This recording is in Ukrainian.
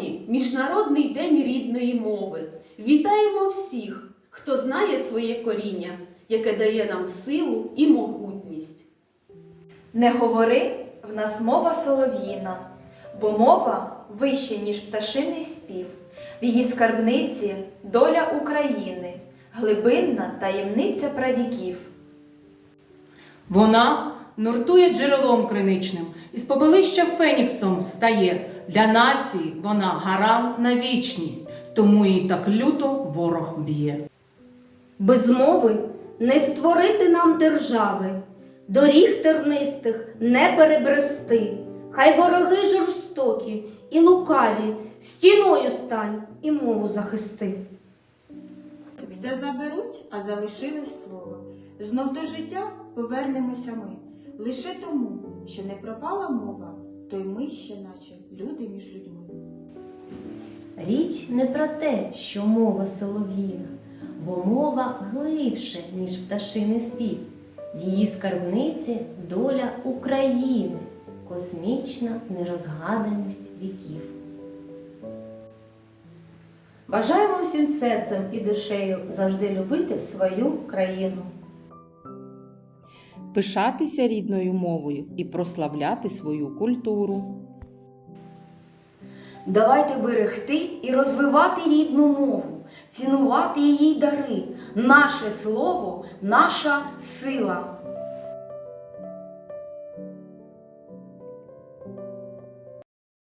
Сьогодні Міжнародний день рідної мови. Вітаємо всіх, хто знає своє коріння, яке дає нам силу і могутність. Не говори, в нас мова солов'їна, бо мова вище, ніж пташиний спів. В її скарбниці доля України, глибинна таємниця правіків. Вона нуртує джерелом криничним, із попелища феніксом встає. Для нації вона гарант на вічність, тому її так люто ворог б'є. Без мови не створити нам держави, доріг тернистих не перебрести. Хай вороги жорстокі і лукаві, стіною стань і мову захисти. Все заберуть, а залишилось слово. Знов до життя повернемося ми. Лише тому, що не пропала мова, то й ми ще, наче люди між людьми. Річ не про те, що мова солов'їна, бо мова глибше, ніж пташиний спів. В її скарбниці доля України, космічна нерозгаданість віків. Бажаємо всім серцем і душею завжди любити свою країну. Пишатися рідною мовою і прославляти свою культуру. Давайте берегти і розвивати рідну мову, цінувати її дари. Наше слово, наша сила.